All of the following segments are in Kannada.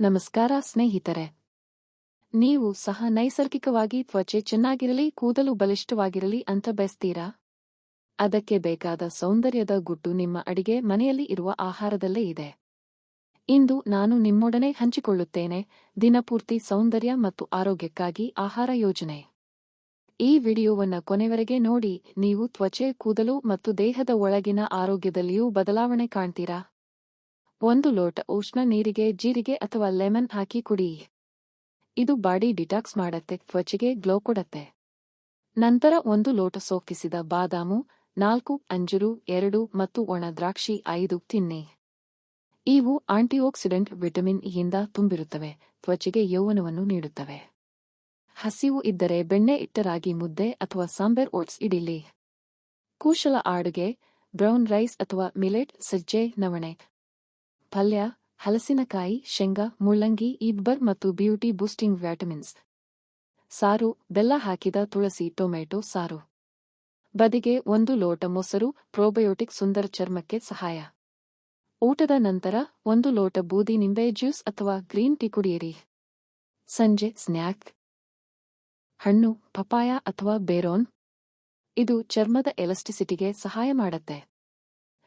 ನಮಸ್ಕಾರ, ಸ್ನೇಹಿತರೆ. ನೀವು ಸಹ ನೈಸರ್ಗಿಕವಾಗಿ ತ್ವಚೆ ಚೆನ್ನಾಗಿರಲಿ, ಕೂದಲು ಬಲಿಷ್ಠವಾಗಿರಲಿ ಅಂತ ಬಯಸ್ತೀರಾ? ಅದಕ್ಕೆ ಬೇಕಾದ ಸೌಂದರ್ಯದ ಗುಟ್ಟು ನಿಮ್ಮ ಅಡಿಗೆ ಮನೆಯಲ್ಲಿ ಇರುವ ಆಹಾರದಲ್ಲೇ ಇದೆ. ಇಂದು ನಾನು ನಿಮ್ಮೊಡನೆ ಹಂಚಿಕೊಳ್ಳುತ್ತೇನೆ, ದಿನಪೂರ್ತಿ ಸೌಂದರ್ಯ ಮತ್ತು ಆರೋಗ್ಯಕ್ಕಾಗಿ ಆಹಾರ ಯೋಜನೆ. ಈ ವಿಡಿಯೋವನ್ನ ಕೊನೆವರೆಗೆ ನೋಡಿ, ನೀವು ತ್ವಚೆ, ಕೂದಲು ಮತ್ತು ದೇಹದ ಒಳಗಿನ ಆರೋಗ್ಯದಲ್ಲಿಯೂ ಬದಲಾವಣೆ ಕಾಣ್ತೀರಾ? ಒಂದು ಲೋಟ ಉಷ್ಣ ನೀರಿಗೆ, ಜೀರಿಗೆ ಅಥವಾ ಲೆಮನ್ ಹಾಕಿ ಕುಡಿ. ಇದು ಬಾಡಿ ಡಿಟಾಕ್ಸ್ ಮಾಡತ್ತೆ, ತ್ವಚೆಗೆ ಗ್ಲೋ ಕೊಡತ್ತೆ. ನಂತರ ಒಂದು ಲೋಟ ಸೋಕಿಸಿದ ಬಾದಾಮು, ನಾಲ್ಕು ಅಂಜುರು, ಎರಡು ಮತ್ತು ಒಣ ದ್ರಾಕ್ಷಿ, ಐದು ತಿನ್ನಿ. ಇವು ಆಂಟಿಆಕ್ಸಿಡೆಂಟ್ ವಿಟಮಿನ್ ಇಯಿಂದ ತುಂಬಿರುತ್ತವೆ, ತ್ವಚೆಗೆ ಯೌವನವನ್ನು ನೀಡುತ್ತವೆ. ಹಸಿವು ಇದ್ದರೆ ಬೆಣ್ಣೆ ಇಟ್ಟರಾಗಿ ಮುದ್ದೆ ಅಥವಾ ಸಾಂಬಾರ್ ಓಟ್ಸ್ ಇಡಿಲಿ. ಕೂಶಲ ಆಡುಗೆ, ಬ್ರೌನ್ ರೈಸ್ ಅಥವಾ ಮಿಲೆಟ್ ಸಜ್ಜೆ ನವಣೆ. ಪಲ್ಯ, ಹಲಸಿನಕಾಯಿ, ಶೇಂಗಾ, ಮುಳ್ಳಂಗಿ ಇಬ್ಬರ್ ಮತ್ತು ಬ್ಯೂಟಿ ಬೂಸ್ಟಿಂಗ್ ವ್ಯಾಟಮಿನ್ಸ್ ಸಾರು, ಬೆಲ್ಲ ಹಾಕಿದ ತುಳಸಿ, ಟೊಮೆಟೊ ಸಾರು. ಬದಿಗೆ ಒಂದು ಲೋಟ ಮೊಸರು, ಪ್ರೋಬಯೋಟಿಕ್ ಸುಂದರ ಚರ್ಮಕ್ಕೆ ಸಹಾಯ. ಊಟದ ನಂತರ ಒಂದು ಲೋಟ ಬೂದಿ ನಿಂಬೆ ಜ್ಯೂಸ್ ಅಥವಾ ಗ್ರೀನ್ ಟೀ ಕುಡಿಯಿರಿ. ಸಂಜೆ ಸ್ನ್ಯಾಕ್. ಹಣ್ಣು ಪಪಾಯ ಅಥವಾ ಬೇರೋನ್. ಇದು ಚರ್ಮದ ಎಲಾಸ್ಟಿಸಿಟಿಗೆ ಸಹಾಯ ಮಾಡತ್ತೆ.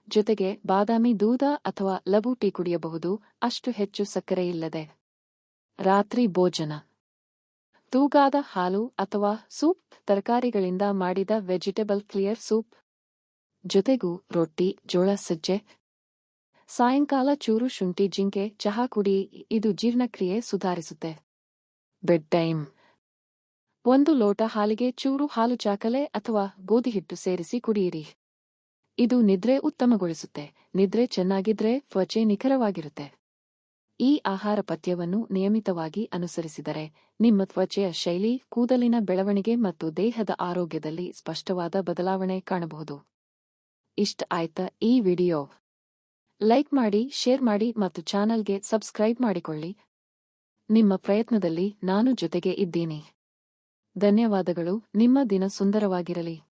ಜೊತೆಗೆ ಬಾದಾಮಿ ದೂದ ಅಥವಾ ಲಬು ಟೀ ಕುಡಿಯಬಹುದು. ಅಷ್ಟು ಹೆಚ್ಚು ಸಕ್ಕರೆ ಇಲ್ಲದೆ. ರಾತ್ರಿ ಭೋಜನ. ತೂಗಾದ ಹಾಲು ಅಥವಾ ಸೂಪ್, ತರಕಾರಿಗಳಿಂದ ಮಾಡಿದ ವೆಜಿಟೇಬಲ್ ಕ್ಲಿಯರ್ ಸೂಪ್. ಜೊತೆಗೂ ರೊಟ್ಟಿ, ಜೋಳ ಸಜ್ಜೆ. ಸಾಯಂಕಾಲ ಚೂರು ಶುಂಠಿ, ಜಿಂಕೆ, ಚಹಾ ಕುಡಿ, ಇದು ಜೀರ್ಣಕ್ರಿಯೆ ಸುಧಾರಿಸುತ್ತೆ. Bedtime. ಒಂದು ಲೋಟ ಹಾಲಿಗೆ ಚೂರು ಹಾಲು ಚಾಕಲೆ ಅಥವಾ ಗೋಧಿ ಹಿಟ್ಟು ಸೇರಿಸಿ ಕುಡಿಯಿರಿ. ಇದು ನಿದ್ರೆ ಉತ್ತಮಗೊಳಿಸುತ್ತೆ. ನಿದ್ರೆ ಚೆನ್ನಾಗಿದ್ರೆ ತ್ವಚೆ ನಿಖರವಾಗಿರುತ್ತೆ. ಈ ಆಹಾರ ಪಥ್ಯವನ್ನು ನಿಯಮಿತವಾಗಿ ಅನುಸರಿಸಿದರೆ ನಿಮ್ಮ ತ್ವಚೆಯ ಶೈಲಿ, ಕೂದಲಿನ ಬೆಳವಣಿಗೆ ಮತ್ತು ದೇಹದ ಆರೋಗ್ಯದಲ್ಲಿ ಸ್ಪಷ್ಟವಾದ ಬದಲಾವಣೆ ಕಾಣಬಹುದು. ಇಷ್ಟ ಆಯ್ತ ಈ ವಿಡಿಯೋ? ಲೈಕ್ ಮಾಡಿ, ಶೇರ್ ಮಾಡಿ ಮತ್ತು ಚಾನಲ್ಗೆ ಸಬ್ಸ್ಕ್ರೈಬ್ ಮಾಡಿಕೊಳ್ಳಿ. ನಿಮ್ಮ ಪ್ರಯತ್ನದಲ್ಲಿ ನಾನು ಜೊತೆಗೆ ಇದ್ದೀನಿ. ಧನ್ಯವಾದಗಳು. ನಿಮ್ಮ ದಿನ ಸುಂದರವಾಗಿರಲಿ.